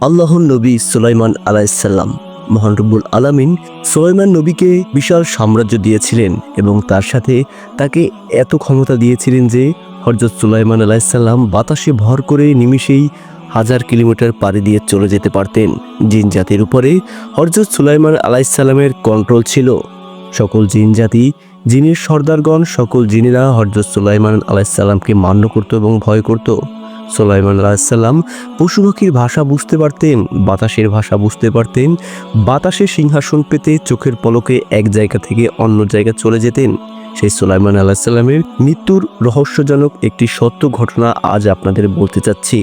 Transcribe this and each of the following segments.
আল্লাহর নবী সুলাইমান আলাইসাল্লাম মহান রব্বুল আলামিন সুলাইমান নবীকে বিশাল সাম্রাজ্য দিয়েছিলেন এবং তার সাথে তাকে এত ক্ষমতা দিয়েছিলেন যে হরজত সুলাইমান আলাইসাল্লাম বাতাসে ভর করে নিমিষেই হাজার কিলোমিটার পাড়ি দিয়ে চলে যেতে পারতেন। জিন জাতির উপরে হরজত সুলাইমান আলাইসাল্লামের কন্ট্রোল ছিল। সকল জিন জাতি, জিনের সর্দারগণ, সকল জিনেরা হরজত সুলাইমান আলাইসাল্লামকে মান্য করত এবং ভয় করত। সুলাইমান আলাইসাল্লাম পশু পাখির ভাষা বুঝতে পারতেন, বাতাসের ভাষা বুঝতে পারতেন, বাতাসে সিংহাসন পেতে চোখের পলকে এক জায়গা থেকে অন্য জায়গায় চলে যেতেন। সেই সুলাইমান আলাহিসাল্লামের মৃত্যুর রহস্যজনক একটি সত্য ঘটনা আজ আপনাদের বলতে চাচ্ছি।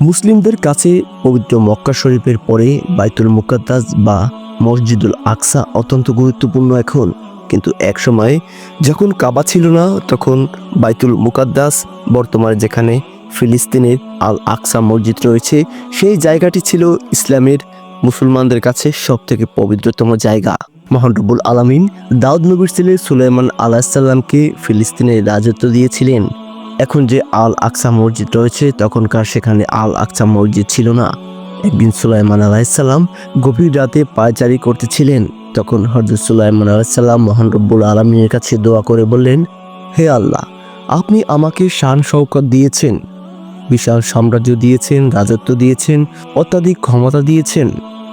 মুসলিমদের কাছে পবিত্র মক্কা শরীফের পরে বাইতুল মুকাদ্দাস বা মসজিদুল আকসা অত্যন্ত গুরুত্বপূর্ণ এখন। কিন্তু এক সময় যখন কাবা ছিল না, তখন বাইতুল মুকাদ্দাস বর্তমানে যেখানে ফিলিস্তিনের আল আকসা মসজিদ রয়েছে, সেই জায়গাটি ছিল ইসলামের মুসলমানদের কাছে সব থেকে পবিত্রতম জায়গা। মহান রব্বুল আলামিন দাউদ নবীর ছেলে সুলাইমান আলাহিসাল্লামকে ফিলিস্তিনের রাজত্ব দিয়েছিলেন। এখন যে আল আকসা মসজিদ রয়েছে, তখনকার সেখানে আল আকসা মসজিদ ছিল না। একদিন সুলাইমান আলাহিসাল্লাম গভীর রাতে পায়চারি করতেছিলেন তখন হরজত সুলাইমান আলাহিসাল্লাম মহান রব্বুল আলমিনের কাছে দোয়া করে বললেন, হে আল্লাহ, আপনি আমাকে শান শৌকত দিয়েছেন, বিশাল সাম্রাজ্য দিয়েছেন, রাজত্ব দিয়েছেন, অত্যাধিক ক্ষমতা দিয়েছেন,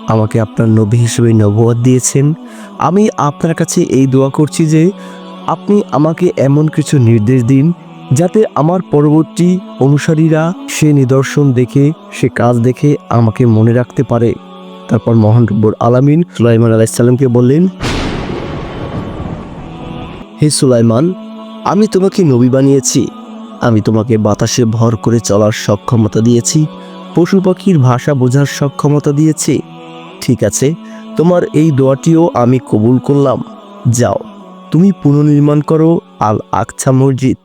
আমাকে আপনার নবী হিসেবে নবুয়াদ দিয়েছেন। আমি আপনার কাছে এই দোয়া করছি যে, আপনি আমাকে এমন কিছু নির্দেশ দিন যাতে আমার পরবর্তী অনুসারীরা সে নিদর্শন দেখে, সে কাজ দেখে আমাকে মনে রাখতে পারে। তারপর মহান রব্বুর আলামিন সুলাইমান আলাইসাল্লামকে বললেন, হে সুলাইমান, আমি তোমাকে নবী বানিয়েছি, আমি তোমাকে বাতাসে ভর করে চলার সক্ষমতা দিয়েছি, পশু পাখির ভাষা বোঝার সক্ষমতা দিয়েছি। ঠিক আছে, তোমার এই দোয়াটিও আমি কবুল করলাম। যাও, তুমি পুনর্নির্মাণ করো আল আকছা মসজিদ।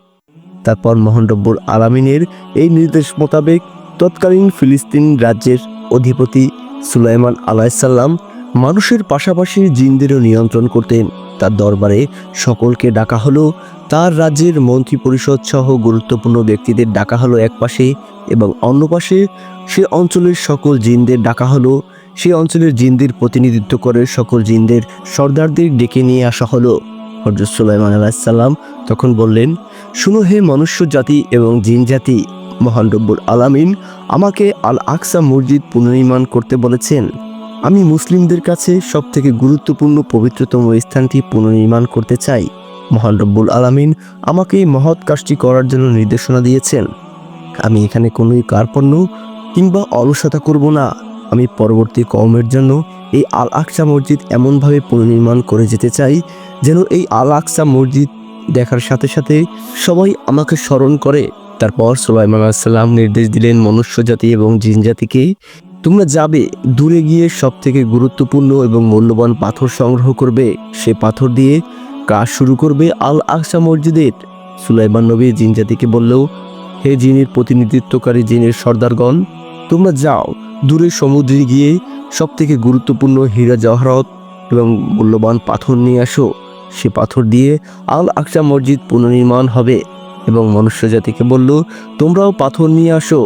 তারপর মোহন রব্বুর আলামিনের এই নির্দেশ মোতাবেক তৎকালীন ফিলিস্তিন রাজ্যের অধিপতি সুলাইমান আলাইসাল্লাম মানুষের পাশাপাশি জিনদেরও নিয়ন্ত্রণ করতেন। তার দরবারে সকলকে ডাকা হলো। তার রাজ্যের মন্ত্রী পরিষদ সহ গুরুত্বপূর্ণ ব্যক্তিদের ডাকা হলো এক পাশে এবং অন্য পাশে সে অঞ্চলের সকল জিনদের ডাকা হলো। সে অঞ্চলের জিনদের প্রতিনিধিত্ব করে সকল জিনদের সর্দারদের ডেকে নিয়ে আসা হলো। হজরত সুলাইমান আলাহিসাল্লাম তখন বললেন, শুনো হে মনুষ্য জাতি এবং জিন জাতি মহান রব্বুল আলামিন আমাকে আল আকসা মসজিদ পুনর্নির্মাণ করতে বলেছেন। আমি মুসলিমদের কাছে সব থেকে গুরুত্বপূর্ণ পবিত্রতম স্থানটি পুনর্নির্মাণ করতে চাই। মহান রব্বুল আলামিন আমাকে এই মহৎ কাজটি করার জন্য নির্দেশনা দিয়েছেন। আমি এখানে কোনোই কার্পণ্য কিংবা অলসতা করব না। আমি পরবর্তী কওমের জন্য এই আল আকসা মসজিদ এমনভাবে পুনর্নির্মাণ করে যেতে চাই যেন এই আল আকসা মসজিদ দেখার সাথে সাথে সবাই আমাকে স্মরণ করে। তারপর সুলাইমান আলাইসাল্লাম নির্দেশ দিলেন মনুষ্য জাতি এবং জিন জাতিকে, তোমরা যাবে, দূরে গিয়ে সব থেকে গুরুত্বপূর্ণ এবং মূল্যবান পাথর সংগ্রহ করবে। সে পাথর দিয়ে কাজ শুরু করবে আল আকসা মসজিদের। সুলাইমান নবী জিন জাতিকে বললেও হে জিনের প্রতিনিধিত্বকারী জিনের সর্দারগণ, তোমরা যাও, দূরে সমুদ্রে গিয়ে সব থেকে গুরুত্বপূর্ণ হীরা জহরত এবং মূল্যবান পাথর নিয়ে আসো। সে পাথর দিয়ে আল আকসা মসজিদ পুনর্নির্মাণ হবে। এবং মনুষ্য জাতিকে বলল, তোমরাও পাথর নিয়ে আসো,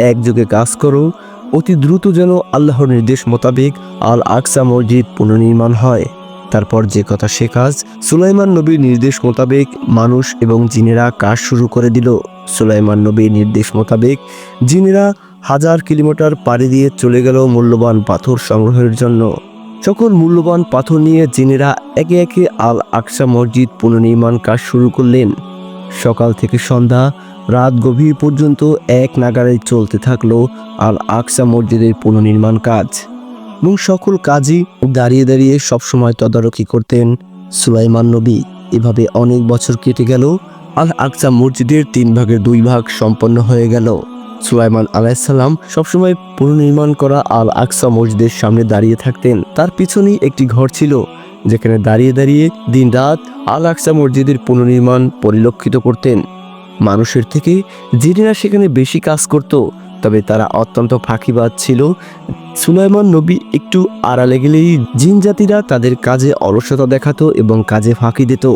একযোগে কাজ করো। অতি দ্রুত যেন আল্লাহর নির্দেশ মোতাবেক আল আকসা মসজিদ পুনর্নির্মাণ হয়। তারপর যে কথা সে কাজ সুলাইমান নবীর নির্দেশ মোতাবেক মানুষ এবং জিনেরা কাজ শুরু করে দিল। সুলাইমান নবীর নির্দেশ মোতাবেক জিনেরা হাজার কিলোমিটার পাড়ি দিয়ে চলে গেল মূল্যবান পাথর সংগ্রহের জন্য। সকল মূল্যবান পাথর নিয়ে জিনেরা একে একে আল আকসা মসজিদ পুনর্নির্মাণ কাজ শুরু করলেন সকাল থেকে সন্ধ্যা, রাত গভীর পর্যন্ত এক নাগারে চলতে থাকল আল আকসা মসজিদের পুনর্নির্মাণ কাজ। এবং সকল কাজই দাঁড়িয়ে দাঁড়িয়ে সবসময় তদারকি করতেন সুলাইমান নবী। এভাবে অনেক বছর কেটে গেল আল আকসা মসজিদের তিন ভাগের দুই ভাগ সম্পন্ন হয়ে গেল। সুলাইমান আলাইসাল্লাম সবসময় পুনর্নির্মাণ করা আল আকসা মসজিদের সামনে দাঁড়িয়ে থাকতেন। তার পিছনেই একটি ঘর ছিল যেখানে দাঁড়িয়ে দাঁড়িয়ে দিনরাত আল আকসা মসজিদের পুনর্নির্মাণ পরিলক্ষিত করতেন। মানুষের থেকে জিনেরা সেখানে বেশি কাজ করত, তবে তারা অত্যন্ত ফাঁকিবাদ ছিল। সুলাইমান নবী একটু আড়ালে গেলেই জিন জাতিরা তাদের কাজে অলসতা দেখাতো এবং কাজে ফাঁকি দিত।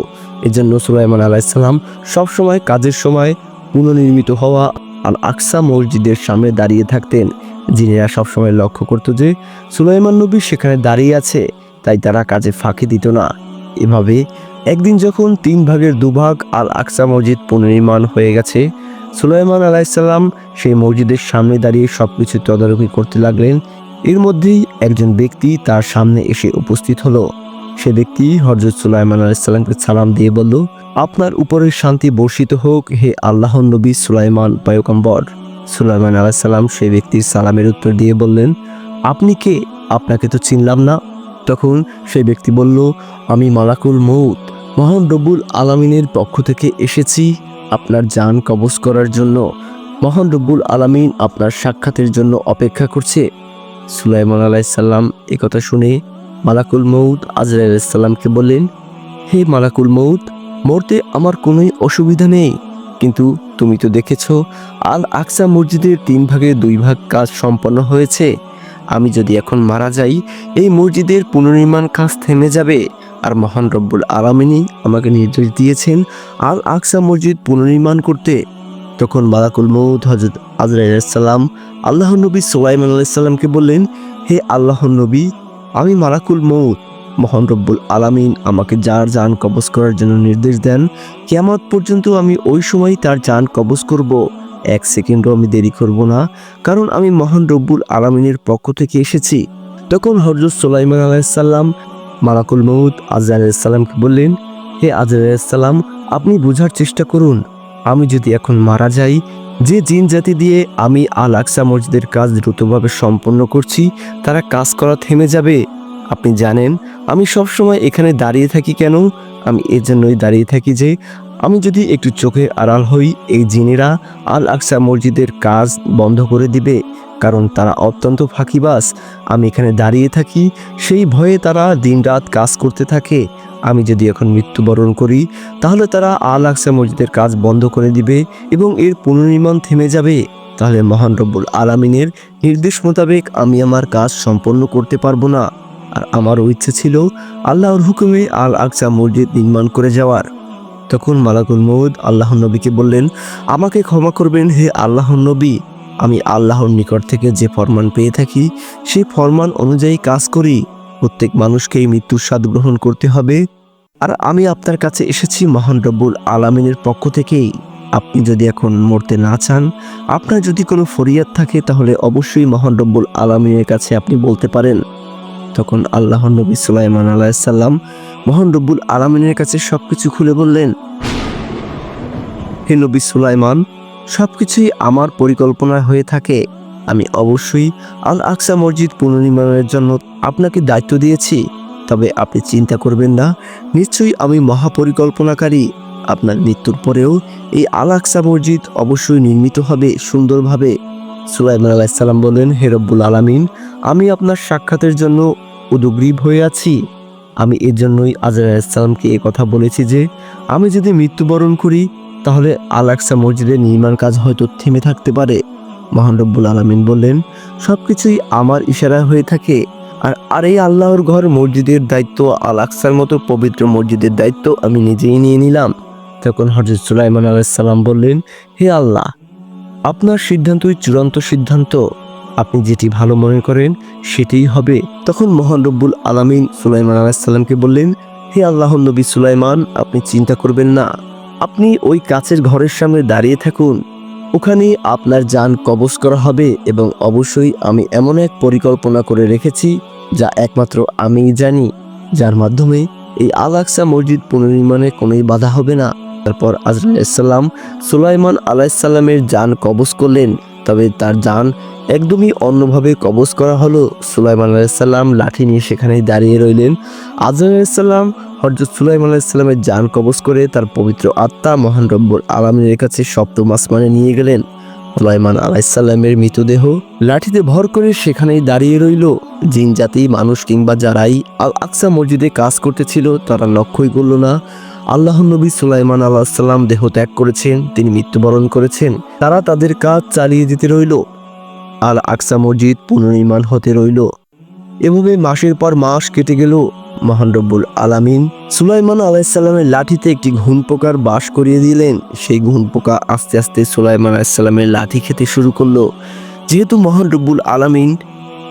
এজন্য সুলাইমান আলাইসাল্লাম সবসময় কাজের সময় পুনর্নির্মিত হওয়া আল আকসা মসজিদের সামনে দাঁড়িয়ে থাকতেন। জিনেরা সবসময় লক্ষ্য করতো যে সুলাইমান নবী সেখানে দাঁড়িয়ে আছে। তাই তারা কাজে ফাঁকি দিত না। এভাবে একদিন যখন তিন ভাগের দুভাগ আল আকসা মসজিদ পুনর্নির্মাণ হয়ে গেছে, সুলাইমান আলাইসাল্লাম সেই মসজিদের সামনে দাঁড়িয়ে সব কিছু তদারকি করতে লাগলেন। এর মধ্যেই একজন ব্যক্তি তার সামনে এসে উপস্থিত হলো। সে ব্যক্তি হজরত সুলাইমান আলাইসাল্লামকে সালাম দিয়ে বলল, আপনার উপরের শান্তি বর্ষিত হোক, হে আল্লাহ নবী সুলাইমান পয়গম্বর। সুলাইমান আলাইসাল্লাম সেই ব্যক্তির সালামের উত্তর দিয়ে বললেন, আপনি কে? আপনাকে তো চিনলাম না। তখন সেই ব্যক্তি বলল, আমি মালাকুল মৌত মহান রব্বুল আলামিনের পক্ষ থেকে এসেছি আপনার জান কবজ করার জন্য। মহান রব্বুল আলামিন আপনার সাক্ষাতের জন্য অপেক্ষা করছে। সুলাইমান আলাইসাল্লাম কথা শুনে মালাকুল মৌত আজরাইল আলাইসাল্লামকে বললেন, হে মালাকুল মৌত মরতে আমার কোনোই অসুবিধা নেই। কিন্তু তুমি তো দেখেছ আল আকসা মসজিদের তিন ভাগে দুই ভাগ কাজ সম্পন্ন হয়েছে। আমি যদি এখন মারা যাই, এই মসজিদের পুনর্নির্মাণ কাজ থেমে যাবে। আর মহান রব্বুল আলামিনী আমাকে নির্দেশ দিয়েছেন আল আকসা মসজিদ পুনর্নির্মাণ করতে। তখন মালাকুল মৌদ হজরত আজরাইসাল্লাম আল্লাহ নবী সোলাইমান আলাইসাল্লামকে বললেন, হে আল্লাহ নবী, আমি মালাকুল মৌদ মহান রব্বুল আলামিন আমাকে যার যান কবজ করার জন্য নির্দেশ দেন কেমত পর্যন্ত আমি ওই সময় তার যান কবজ করব। এক সেকেন্ডও আমি দেরি করব না, কারণ আমি মহান রব্বুল আলামিনের পক্ষ থেকে এসেছি। তখন হজরত সোলাইমান আলাইসাল্লাম মালাকুল মৌদ আজর আলাইসাল্লামকে বললেন, হে আজর আলাইসাল্লাম আপনি বোঝার চেষ্টা করুন। আমি যদি এখন মারা যাই, যে জিন জাতি দিয়ে আমি আল আকসা মসজিদের কাজ দ্রুতভাবে সম্পন্ন করছি, তারা কাজ করা থেমে যাবে। আপনি জানেন, আমি সবসময় এখানে দাঁড়িয়ে থাকি কেন? আমি এর জন্যই দাঁড়িয়ে থাকি যে আমি যদি একটু চোখে আড়াল হই, এই জিনেরা আল আকসা মসজিদের কাজ বন্ধ করে দিবে, কারণ তারা অত্যন্ত ফাঁকিবাস আমি এখানে দাঁড়িয়ে থাকি, সেই ভয়ে তারা দিনরাত কাজ করতে থাকে। আমি যদি এখন মৃত্যুবরণ করি, তাহলে তারা আল আকসা মসজিদের কাজ বন্ধ করে দিবে এবং এর পুনর্নির্মাণ থেমে যাবে। তাহলে মহান রব্বুল আলামিনের নির্দেশ মোতাবেক আমি আমার কাজ সম্পন্ন করতে পারব না। আর আমারও ইচ্ছে ছিল আল্লাহর হুকুমে আল আকসা মসজিদ নির্মাণ করে যাওয়ার। তখন মালাকুল মৌদ আল্লাহ নবীকে বললেন, আমাকে ক্ষমা করবেন হে আল্লাহ নবী। আমি আল্লাহর নিকট থেকে যে ফরমান পেয়ে থাকি, সেই ফরমান অনুযায়ী কাজ করি। প্রত্যেক মানুষকেই মৃত্যুর স্বাদ গ্রহণ করতে হবে। আর আমি আপনার কাছে এসেছি মহান রব্বুল আলামিনের পক্ষ থেকেই। আপনি যদি এখন মরতে না চান, আপনার যদি কোনো ফরিয়াদ থাকে, তাহলে অবশ্যই মহান রব্বুল আলামিনের কাছে আপনি বলতে পারেন। তখন আল্লাহ নবী সুলাইমান আলাইসাল্লাম মহান রব্বুল আলামিনের কাছে সব কিছু খুলে বললেন, হে নবী সুলাইমান সব কিছুই আমার পরিকল্পনা হয়ে থাকে। আমি অবশ্যই আল আকসা মসজিদ পুনর্নির্মাণের জন্য আপনাকে দায়িত্ব দিয়েছি। তবে আপনি চিন্তা করবেন না, নিশ্চয়ই আমি মহাপরিকল্পনাকারী। আপনার মৃত্যুর পরেও এই আল আকসা মসজিদ অবশ্যই নির্মিত হবে সুন্দরভাবে। সুলাইমান আলাইসাল্লাম বললেন হেরব্বুল আলামিন, আমি আপনার সাক্ষাতের জন্য উদগ্রীব হয়ে আছি। আমি এর জন্যই আজর আলাইসাল্লামকে এ কথা বলেছি যে, আমি যদি মৃত্যুবরণ করি, তাহলে আল আকসা মসজিদের নির্মাণ কাজ হয়তো থেমে থাকতে পারে। মহান রব্বুল আলমিন বললেন সব কিছুই আমার ইশারা হয়ে থাকে। আর আর এই আল্লাহর ঘর মসজিদের দায়িত্ব আল আকসার মতো পবিত্র মসজিদের দায়িত্ব আমি নিজেই নিয়ে নিলাম। তখন হজরত সুলাইমান আলাইসাল্লাম বললেন, হে আল্লাহ, আপনার সিদ্ধান্তই চূড়ান্ত সিদ্ধান্ত। আপনি যেটি ভালো মনে করেন, সেটিই হবে। তখন মহান রব্বুল আলামিন সুলাইমান আলাইসাল্লামকে বললেন, হে আল্লাহ নবী সুলাইমান, আপনি চিন্তা করবেন না। আপনি ওই কাছের ঘরের সামনে দাঁড়িয়ে থাকুন। ওখানে আপনার যান কবজ করা হবে এবং অবশ্যই আমি এমন এক পরিকল্পনা করে রেখেছি, যা একমাত্র আমিই জানি। যার মাধ্যমে এই আল আকসা মসজিদ পুনর্নির্মাণে কোনোই বাধা হবে না। তারপর আজরাইসাল্লাম সুলাইমান আলাইসাল্লামের যান কবজ করলেন, তবে তার যান একদমই অন্যভাবে কবজ করা হলো। সুলাইমান আলাইসাল্লাম লাঠি নিয়ে সেখানেই দাঁড়িয়ে রইলেন। আজম আলাইসাল্লাম হজরত সুলাইমান আলাইসাল্লামের যান কবজ করে তার পবিত্র আত্মা মহান রব্বর আলমিনের কাছে সপ্তম আসমানে নিয়ে গেলেন। সুলাইমান আলাইসাল্লামের মৃতদেহ লাঠিতে ভর করে সেখানেই দাঁড়িয়ে রইল। জিন জাতি, মানুষ কিংবা যারাই আল আকসা মসজিদে কাজ করতেছিল, তারা লক্ষ্যই করল না। আল্লাহ নবী সুলাইমান আল্লাহ দেহ ত্যাগ করেছেন, তিনি মৃত্যুবরণ করেছেন। তারা তাদের কাজ চালিয়ে যেতে রইল। আল আকসা মসজিদ পুনর্নির্মাণ হতে রইল। এভাবে মাসের পর মাস কেটে গেল। মহান রব্বুল আলামিন সুলাইমান আলাইসাল্লামের লাঠিতে একটি ঘুন পোকার বাস করিয়ে দিলেন। সেই ঘুন পোকা আস্তে আস্তে সুলাইমান আলাইসাল্লামের লাঠি খেতে শুরু করল। যেহেতু মহান রব্বুল আলামিন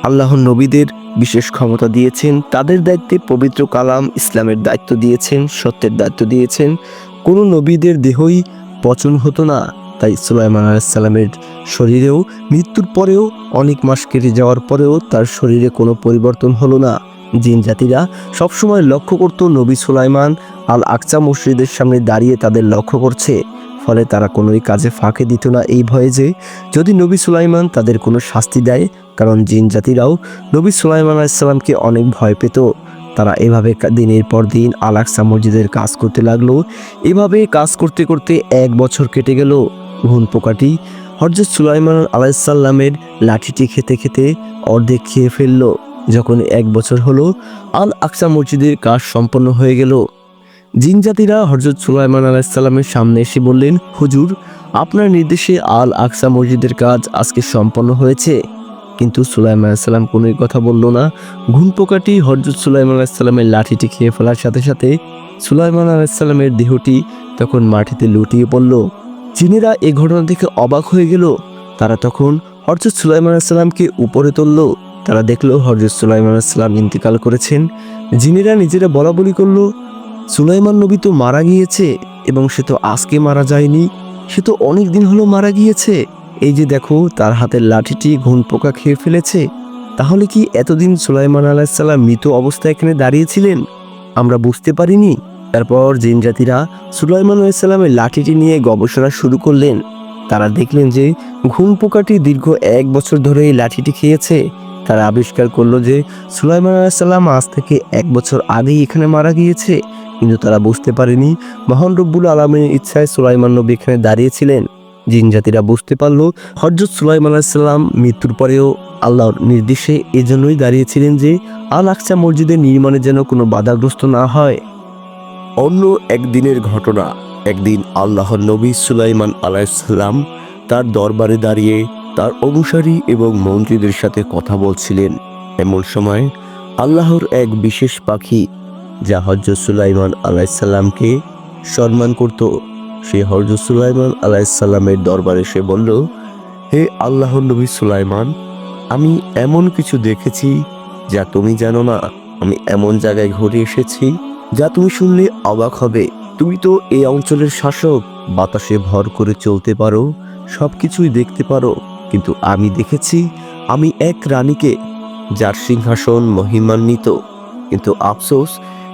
আল্লাহর নবীদের বিশেষ ক্ষমতা দিয়েছেন, তাদের দায়িত্বে পবিত্র কালাম ইসলামের দায়িত্ব দিয়েছেন, সত্যের দায়িত্ব দিয়েছেন। কোনো নবীদের দেহই পচন হতো না। তাই সুলাইমান আলাইসাল্লামের শরীরেও মৃত্যুর পরেও অনেক মাস কেটে যাওয়ার পরেও তার শরীরে কোনো পরিবর্তন হলো না। জিন জাতিরা সবসময় লক্ষ্য করত নবী সুলাইমান আল আকচা মসজিদের সামনে দাঁড়িয়ে তাদের লক্ষ্য করছে। ফলে তারা কোনোই কাজে ফাঁকে দিত না এই ভয়ে যে, যদি নবী সুলাইমান তাদের কোনো শাস্তি দেয়, কারণ জিন জাতিরাও নবী সুলাইমান আলাইসাল্লামকে অনেক ভয় পেত। তারা এভাবে দিনের পর দিন আল আকসা মসজিদের কাজ করতে লাগল। এভাবে কাজ করতে করতে এক বছর কেটে গেল। ঘুন পোকাটি হরজত সুলাইমান আলাইসাল্লামের লাঠিটি খেতে খেতে অর্ধেক খেয়ে ফেলল। যখন এক বছর হলো আল আকসা মসজিদের কাজ সম্পন্ন হয়ে গেল। জিন জাতিরা হরজত সুলাইমান আলাইসাল্লামের সামনে এসে বললেন, হুজুর, আপনার নির্দেশে আল আকসা মসজিদের কাজ আজকে সম্পন্ন হয়েছে। কিন্তু সুলাইমান আলাইসাল্লাম কোনোই কথা বলল না। ঘুম পোকাটি হরজত সুলাইমান আলাইসাল্লামের লাঠিটি খেয়ে ফেলার সাথে সাথে সুলাইমান আলাইসাল্লামের দেহটি তখন মাটিতে লুটিয়ে পড়ল। জিনেরা এ ঘটনা দেখে অবাক হয়ে গেল, তারা তখন হরজত সুলাইমান আলাইসাল্লামকে উপরে তুলল। তারা দেখল হরজত সুলাইমান আলাইসাল্লাম ইন্তেকাল করেছেন। জিনেরা নিজেরা বলা বলি করল, সুলাইমান নবী তো মারা গিয়েছে এবং সে তো আজকে মারা যায়নি। সে তো অনেক দিন হলো মারা গিয়েছে। এই যে দেখো, তার হাতের লাঠিটি ঘুণ পোকা খেয়ে ফেলেছে। তাহলে কি এতদিন সুলাইমান আলাহিসাল্লাম মৃত অবস্থায় এখানে দাঁড়িয়েছিলেন? আমরা বুঝতে পারিনি। তারপর জিন জাতিরা সুলাইমান আলাইসাল্লামের লাঠিটি নিয়ে গবেষণা শুরু করলেন। তারা দেখলেন যে ঘুম পোকাটি দীর্ঘ এক বছর ধরে এই লাঠিটি খেয়েছে। তারা আবিষ্কার করল যে সুলাইমান আলাইসাল্লাম আজ থেকে এক বছর আগেই এখানে মারা গিয়েছে। কিন্তু তারা বুঝতে পারেনি, মহান রব্বুল আলমের ইচ্ছায় সুলাইমান নবী এখানে দাঁড়িয়েছিলেন। জিন জাতিরা বুঝতে পারল হজরত সুলাইমান আলাইসাল্লাম মৃত্যুর পরেও আল্লাহর নির্দেশে এজন্যই দাঁড়িয়েছিলেন যে আল আকসা মসজিদের নির্মাণে যেন কোনো বাধাগ্রস্ত না হয়। অন্য একদিনের ঘটনা। একদিন আল্লাহর নবী সুলাইমান আলাইসাল্লাম তার দরবারে দাঁড়িয়ে তার অনুসারী এবং মন্ত্রীদের সাথে কথা বলছিলেন। এমন সময় আল্লাহর এক বিশেষ পাখি, যা হজরত সুলাইমান আলাইসাল্লামকে সম্মান করত, সে হজরত সুলাইমান আলাইসাল্লামের দরবারে সে বলল, হে আল্লাহর নবী সুলাইমান, আমি এমন কিছু দেখেছি যা তুমি জানো না। আমি এমন জায়গায় ঘুরে এসেছি যা তুমি শুনলে অবাক হবে। তুমি তো এই অঞ্চলের শাসক। বাতাসে ভর করে চলতে পারো সব কিছুই দেখতে পারো। কিন্তু আমি দেখেছি, আমি এক রানীকে, যার সিংহাসন মহিমান্বিত। কিন্তু আফসোস,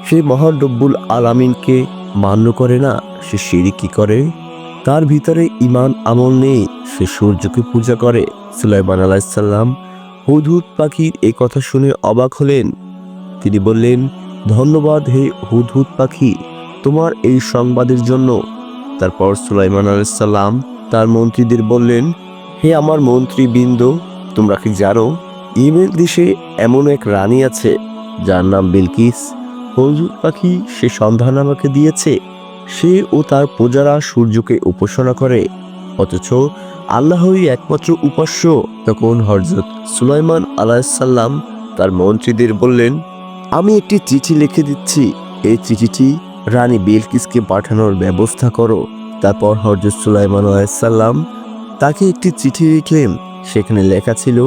সে মহান রব্বুল আলামিনকে মান্য করে না। সে সিঁড়ি কি করে? তার ভিতরে ইমান আমল নেই। সে সূর্যকে পূজা করে। সুলাইমান আলাইসাল্লাম হুদহুদ পাখির এই কথা শুনে অবাক হলেন। তিনি বললেন ধন্যবাদ হে হুদহুদ পাখি, তোমার এই সংবাদের জন্য। তারপর সুলাইমান আলাইসাল্লাম তার মন্ত্রীদের বললেন, হে আমার মন্ত্রী মন্ত্রীবৃন্দ, তোমরা কি জানো, ইমেল দেশে এমন এক রানী আছে, যার নাম বিলকিস। হুদহুদ পাখি সে সন্ধান আমাকে দিয়েছে। সে ও তার প্রজারা সূর্যকে উপাসনা করে। অথচ আল্লাহই একমাত্র উপাস্য। তখন হরজত সুলাইমান আলাইসাল্লাম তার মন্ত্রীদের বললেন আমি একটি চিঠি লিখে দিচ্ছি। এই চিঠিটি রানী বিলকিসকে পাঠানোর ব্যবস্থা করো। তারপর হরজত সুলাইমান আলাইসাল্লাম তাকে একটি চিঠি লিখলেন। সেখানে লেখা ছিল,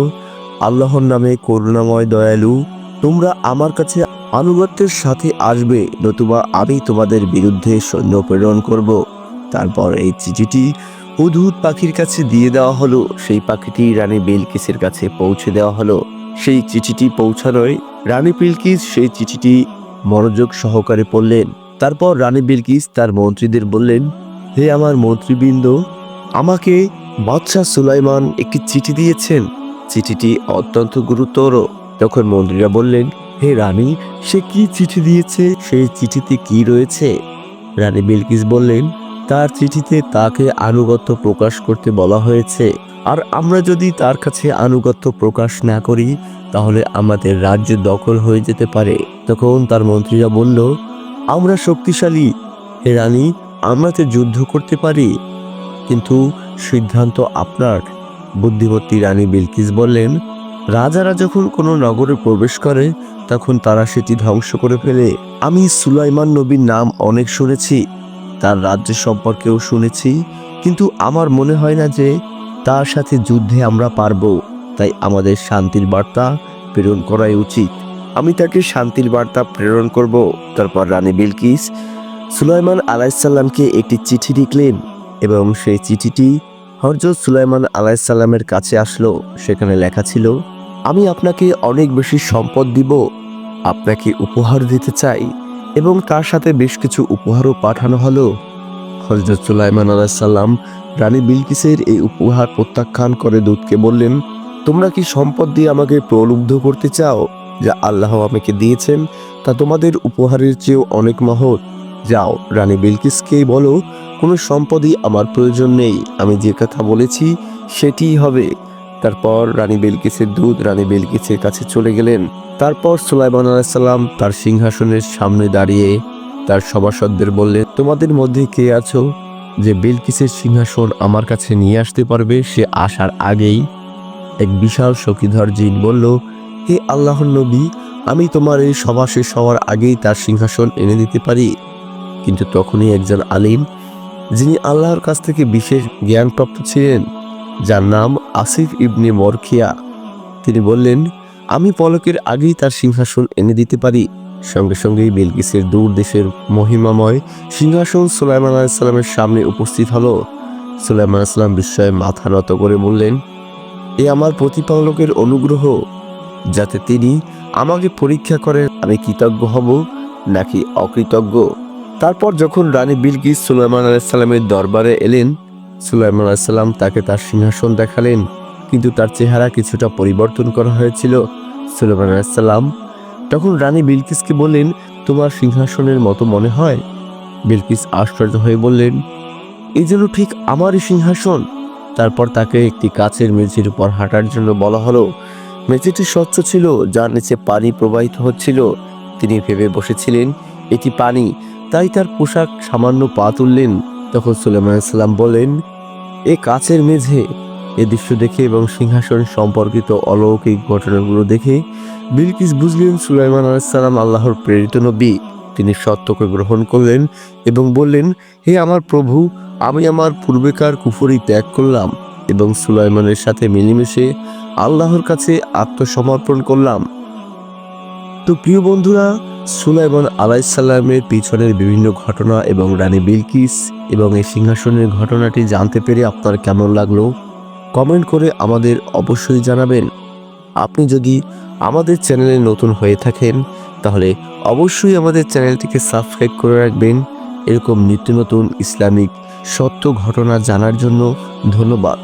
আল্লাহর নামে করুণাময় দয়ালু, তোমরা আমার কাছে আনুগত্যের সাথে আসবে, নতুবা আমি তোমাদের বিরুদ্ধে সৈন্য প্রেরণ করব। তারপর এই চিঠিটি হুদহুদ পাখির কাছে দিয়ে দেওয়া হলো। সেই পাখিটি রানী বিলকিসের কাছে পৌঁছে দেওয়া হলো। সেই চিঠিটি পৌঁছানোয় রানী বিলকিস সেই চিঠিটি মনোযোগ সহকারে পড়লেন। তারপর রানী বিলকিস তার মন্ত্রীদের বললেন, হে আমার মন্ত্রীবৃন্দ, আমাকে বাদশাহ সুলাইমান একটি চিঠি দিয়েছেন। চিঠিটি অত্যন্ত গুরুতর। তখন মন্ত্রীরা বললেন, হে রানী, সে কি চিঠি দিয়েছে? সেই চিঠিতে কি রয়েছে? রানী বিলকিস বললেন, তার চিঠিতে তাকে আনুগত্য প্রকাশ করতে বলা হয়েছে। আর আমরা যদি তার কাছে আনুগত্য প্রকাশ না করি, তাহলে আমাদের রাজ্য দখল হয়ে যেতে পারে। তখন তার মন্ত্রীরা বলল, আমরা শক্তিশালী। হে রানী, আমরা তো যুদ্ধ করতে পারি। কিন্তু সিদ্ধান্ত আপনার। বুদ্ধিমতী রানী বিলকিস বললেন, রাজারা যখন কোনো নগরে প্রবেশ করে, তখন তারা সেটি ধ্বংস করে ফেলে। আমি সুলাইমান নবীর নাম অনেক শুনেছি, তার রাজ্য সম্পর্কেও শুনেছি, কিন্তু আমার মনে হয় না যে তার সাথে যুদ্ধে আমরা পারব, তাই আমাদের শান্তির বার্তা প্রেরণ করাই উচিত। আমি তাকে শান্তির বার্তা প্রেরণ করব, তারপর রানী বিলকিস সুলাইমান আলাইসাল্লামকে একটি চিঠি লিখলেন এবং সেই চিঠিটি হরজত সুলাইমান আলাইসাল্লামের কাছে আসলো। সেখানে লেখা ছিল, আমি আপনাকে অনেক বেশি সম্পদ দিব, আপনাকে উপহার দিতে চাই এবং তার সাথে বেশ কিছু উপহারও পাঠানো হলো। হজরত সুলাইমান আলাইসাল্লাম রানী বিলকিসের এই উপহার প্রত্যাখ্যান করে দূতকে বললেন, তোমরা কি সম্পদ দিয়ে আমাকে প্রলুব্ধ করতে চাও? যা আল্লাহ আমাকে দিয়েছেন, তা তোমাদের উপহারের চেয়েও অনেক মহৎ। যাও, রানী বিলকিসকেই বলো, কোনো সম্পদই আমার প্রয়োজন নেই। আমি যে কথা বলেছি, সেটিই হবে। তারপর রানী বিলকিসের দুধ রানী বিলকিসের কাছে চলে গেলেন। তারপর সুলাইমান আলাইসাল্লাম তার সিংহাসনের সামনে দাঁড়িয়ে তার সভাসদদের বললেন তোমাদের মধ্যে কে আছো যে বিলকিসের সিংহাসন আমার কাছে নিয়ে আসতে পারবে? সে আসার আগেই এক বিশাল শক্তিধর জিন বলল, হে আল্লাহর নবী, আমি তোমার এই সভা শেষ হওয়ার আগেই তার সিংহাসন এনে দিতে পারি। কিন্তু তখনই একজন আলিম, যিনি আল্লাহর কাছ থেকে বিশেষ জ্ঞানপ্রাপ্ত ছিলেন, যার নাম আসিফ ইবনে মরখিয়া, তিনি বললেন, আমি পলকের আগেই তার সিংহাসন এনে দিতে পারি। সঙ্গে সঙ্গেই বিলকিসের দূর দেশের মহিমাময় সিংহাসন সুলাইমান আলাইসাল্লামের সামনে উপস্থিত হলো। সুলাইমান আলাইসাল্লাম বিস্ময়ে মাথা নত করে বললেন, এ আমার প্রতিপালকের অনুগ্রহ, যাতে তিনি আমাকে পরীক্ষা করেন আমি কৃতজ্ঞ হব নাকি অকৃতজ্ঞ? তারপর যখন রানী বিলকিস সুলাইমান আলাইসাল্লামের দরবারে এলেন, সুলাইমান আলাইসাল্লাম তাকে তার সিংহাসন দেখালেন। কিন্তু তার চেহারা কিছুটা পরিবর্তন করা হয়েছিল। সুলাইমান আলাইসাল্লাম তখন রানী বিলকিসকে বললেন, তোমার সিংহাসনের মতো মনে হয়? বিলকিস আশ্চর্য হয়ে বললেন, এই যেন ঠিক আমারই সিংহাসন। তারপর তাকে একটি কাচের মেঝের উপর হাঁটার জন্য বলা হলো। মেঝেটি স্বচ্ছ ছিল, যার নিচে পানি প্রবাহিত হচ্ছিল। তিনি ভেবে বসেছিলেন, এটি পানি। তাই তার পোশাক সামান্য পা তুললেন। তখন সুলেমান সাল্লাম বলেন এ কাচের মেঝে এ দৃশ্য দেখে এবং সিংহাসন সম্পর্কিত অলৌকিক ঘটনাগুলো দেখে বিলকিস বুঝলেন সুলাইমান আলাইসাল্লাম আল্লাহর প্রেরিত নবী। তিনি সত্যকে গ্রহণ করলেন এবং বললেন, হে আমার প্রভু, আমি আমার পূর্বেকার কুফরি ত্যাগ করলাম এবং সুলাইমানের সাথে মিলেমিশে আল্লাহর কাছে আত্মসমর্পণ করলাম। তো প্রিয় বন্ধুরা, সুলাইমান আলাইসাল্লামের পিছনের বিভিন্ন ঘটনা এবং রানী বিলকিস এবং এই সিংহাসনের ঘটনাটি জানতে পেরে আপনার কেমন লাগল? কমেন্ট করে আমাদের অবশ্যই জানাবেন। আপনি যদি আমাদের চ্যানেলে নতুন হয়ে থাকেন, তাহলে অবশ্যই আমাদের চ্যানেলটিকে সাবস্ক্রাইব করে রাখবেন। এরকম নিত্য নতুন ইসলামিক সত্য ঘটনা জানার জন্য ধন্যবাদ।